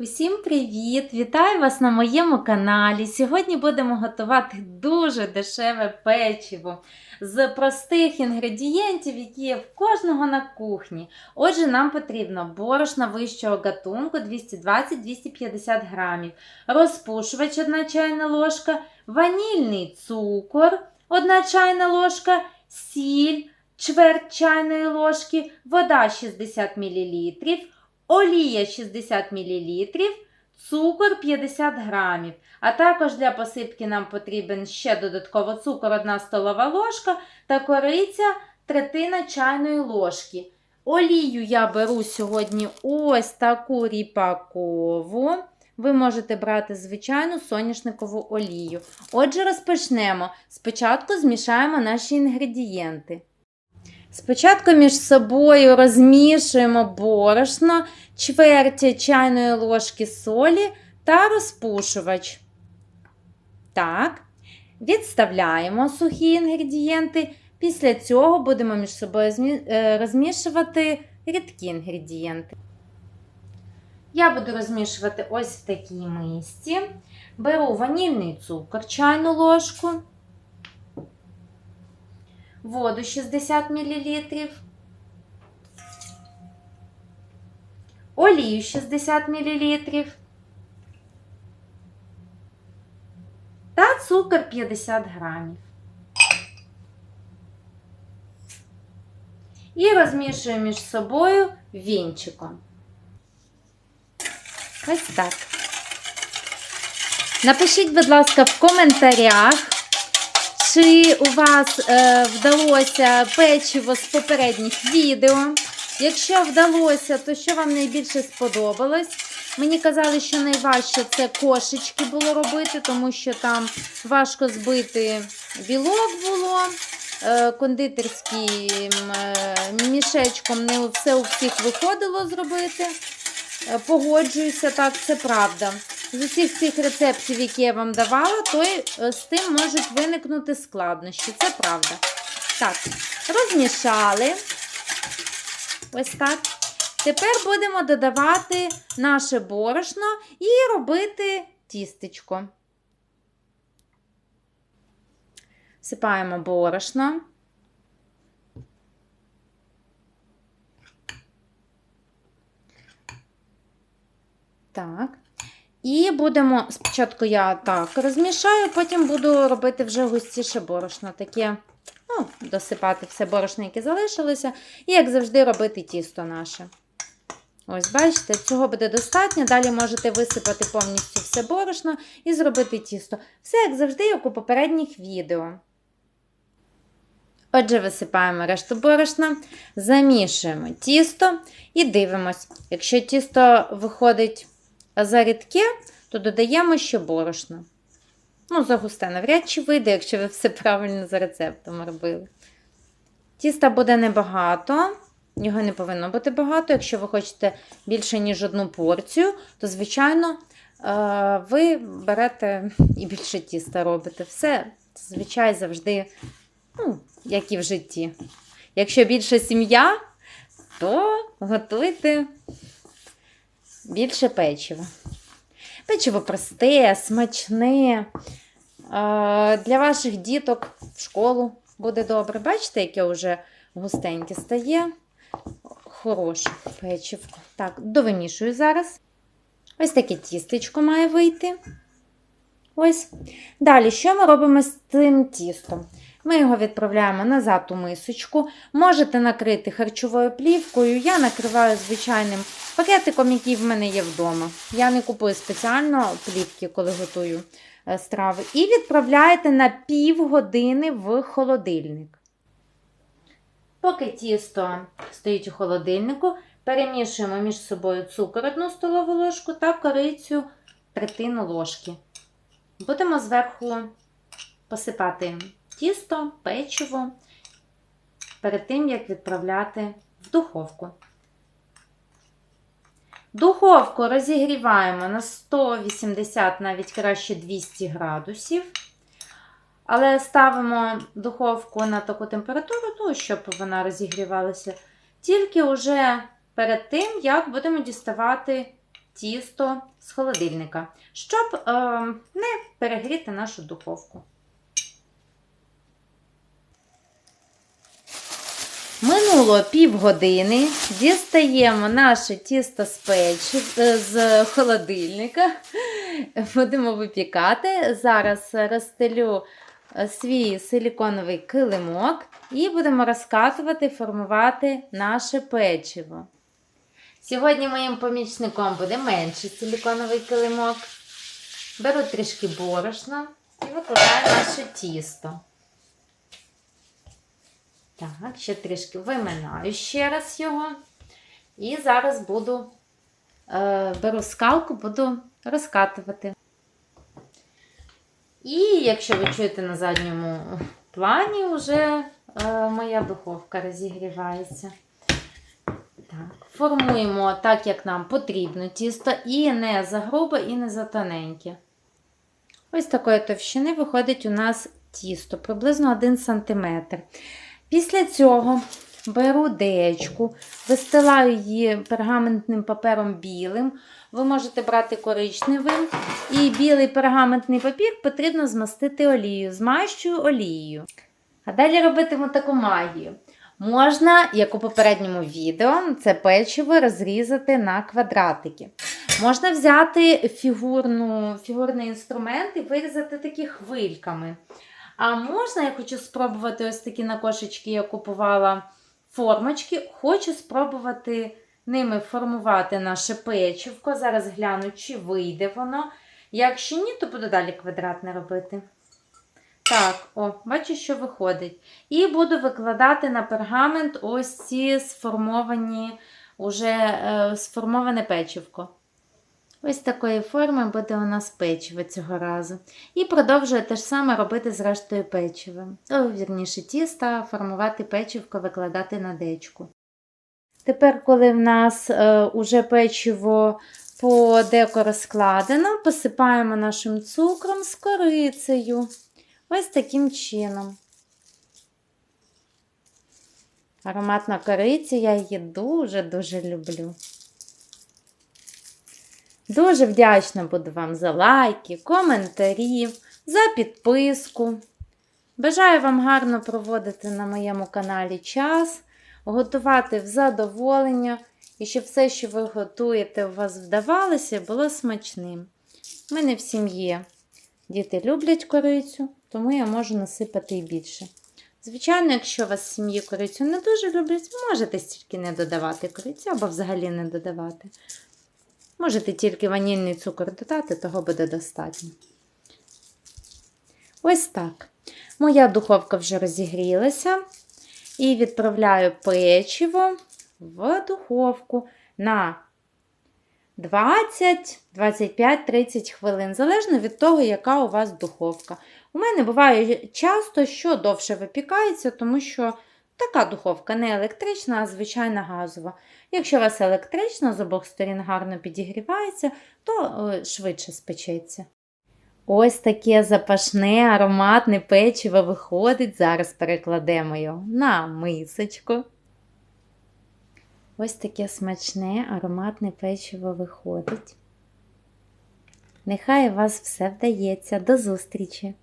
Усім привіт! Вітаю вас на моєму каналі. Сьогодні будемо готувати дуже дешеве печиво з простих інгредієнтів, які є в кожного на кухні. Отже, нам потрібно борошна вищого гатунку 220-250 грамів, розпушувач 1 чайна ложка, ванільний цукор 1 чайна ложка, сіль чверть чайної ложки, вода 60 мл, олія 60 мл, цукор 50 грамів. А також для посипки нам потрібен ще додатково цукор 1 столова ложка та кориця третина чайної ложки. Олію я беру сьогодні ось таку ріпакову. Ви можете брати звичайну соняшникову олію. Отже, розпочнемо. Спочатку змішаємо наші інгредієнти. Спочатку між собою розмішуємо борошно, чверть чайної ложки солі та розпушувач. Так, відставляємо сухі інгредієнти. Після цього будемо між собою е, розмішувати рідкі інгредієнти. Я буду розмішувати ось в такій мисці. Беру ванільний цукор, чайну ложку воду 60 мл, олію 60 мл та цукор 50 грамів. І розмішую між собою вінчиком. Ось так. Напишіть, будь ласка, в коментарях, чи у вас е, вдалося печиво з попередніх відео. Якщо вдалося, то що вам найбільше сподобалось? Мені казали, що найважче це кошечки було робити, тому що там важко збити білок було. Е, кондитерським е, мішечком не все у всіх виходило зробити. Е, Погоджуюся, так, це правда. З усіх цих рецептів, які я вам давала, то е, з тим можуть виникнути складнощі. Це правда. Так, розмішали. Ось так. Тепер будемо додавати наше борошно і робити тістечко. Всипаємо борошно. Так. І будемо, спочатку я так розмішаю, потім буду робити вже густіше борошно. Таке, ну, досипати все борошно, яке залишилося. І, як завжди, робити тісто наше. Ось, бачите, цього буде достатньо. Далі можете висипати повністю все борошно і зробити тісто. Все, як завжди, як у попередніх відео. Отже, висипаємо решту борошна, замішуємо тісто і дивимось. Якщо тісто виходить зарідке, то додаємо ще борошно. Ну, за густе навряд чи вийде, якщо ви все правильно за рецептом робили. Тіста буде небагато, його не повинно бути багато. Якщо ви хочете більше, ніж одну порцію, то, звичайно, е, ви берете і більше тіста робите. Все, зазвичай, завжди, ну, як і в житті. Якщо більше сім'я, то готуйте більше печива. Печиво просте, смачне. Для ваших діток в школу буде добре. Бачите, яке вже густеньке стає. Хороше печивко. Так, довимішую зараз. Ось таке тістечко має вийти. Ось. Далі, що ми робимо з цим тістом? Ми його відправляємо назад у мисочку. Можете накрити харчовою плівкою. Я накриваю звичайним пакетиком, який в мене є вдома. Я не купую спеціально плівки, коли готую е, страви. І відправляєте на півгодини в холодильник. Поки тісто стоїть у холодильнику, перемішуємо між собою цукор 1 столову ложку та корицю третину ложки. Будемо зверху посипати тісто, печиво перед тим, як відправляти в духовку. Духовку розігріваємо на 180, навіть краще 200 градусів. Але ставимо духовку на таку температуру, ну, щоб вона розігрівалася. Тільки вже перед тим, як будемо діставати тісто з холодильника, щоб е, не перегріти нашу духовку. Минуло півгодини, дістаємо наше тісто з печі е, з холодильника. Будемо випікати. Зараз розстелю е, свій силіконовий килимок і будемо розкатувати, формувати наше печиво. Сьогодні моїм помічником буде менший силіконовий килимок. Беру трішки борошна і викладаю наше тісто. Так, ще трішки виминаю ще раз його. І зараз буду е, беру скалку, буду розкатувати. І якщо ви чуєте на задньому плані, вже е, моя духовка розігрівається. Так, Формуємо так, як нам потрібно тісто, і не за грубе, і не за тоненьке. Ось такої товщини виходить у нас тісто, приблизно 1 см. Після цього беру деечку, вистилаю її пергаментним папером білим. Ви можете брати коричневим. І білий пергаментний папір потрібно змастити олією, змащую олією. А далі робитиму таку магію. Можна, як у попередньому відео, це печиво розрізати на квадратики. Можна взяти фігурну, фігурний інструмент і вирізати такі хвильками. А можна, я хочу спробувати ось такі на кошечки, я купувала формочки. Хочу спробувати ними формувати наше печивко. Зараз гляну, чи вийде воно. Якщо ні, то буду далі квадратне робити. Так, о, бачу, що виходить. І буду викладати на пергамент ось ці сформовані, уже е, сформоване печивко. Ось такої форми буде у нас печиво цього разу. І продовжую те ж саме робити з рештою печива. О, вірніше, тіста, формувати печивко, викладати на дечку. Тепер, коли в нас е, уже печиво по розкладено, посипаємо нашим цукром з корицею. Ось таким чином. Ароматна кориця, я її дуже-дуже люблю. Дуже вдячна буду вам за лайки, коментарі, за підписку. Бажаю вам гарно проводити на моєму каналі час, готувати в задоволення і щоб все, що ви готуєте, у вас вдавалося, було смачним. У мене в сім'ї діти люблять корицю, тому я можу насипати і більше. Звичайно, якщо у вас в сім'ї корицю не дуже люблять, можете стільки не додавати корицю або взагалі не додавати. Можете тільки ванільний цукор додати, того буде достатньо. Ось так. Моя духовка вже розігрілася. І відправляю печиво в духовку на 20, 25, 30 хвилин, залежно від того, яка у вас духовка. У мене буває часто, що довше випікається, тому що така духовка не електрична, а звичайна газова. Якщо у вас електрична, з обох сторін гарно підігрівається, то швидше спечеться. Ось таке запашне, ароматне печиво виходить. Зараз перекладемо його на мисочку. Ось таке смачне, ароматне печиво виходить. Нехай у вас все вдається. До зустрічі!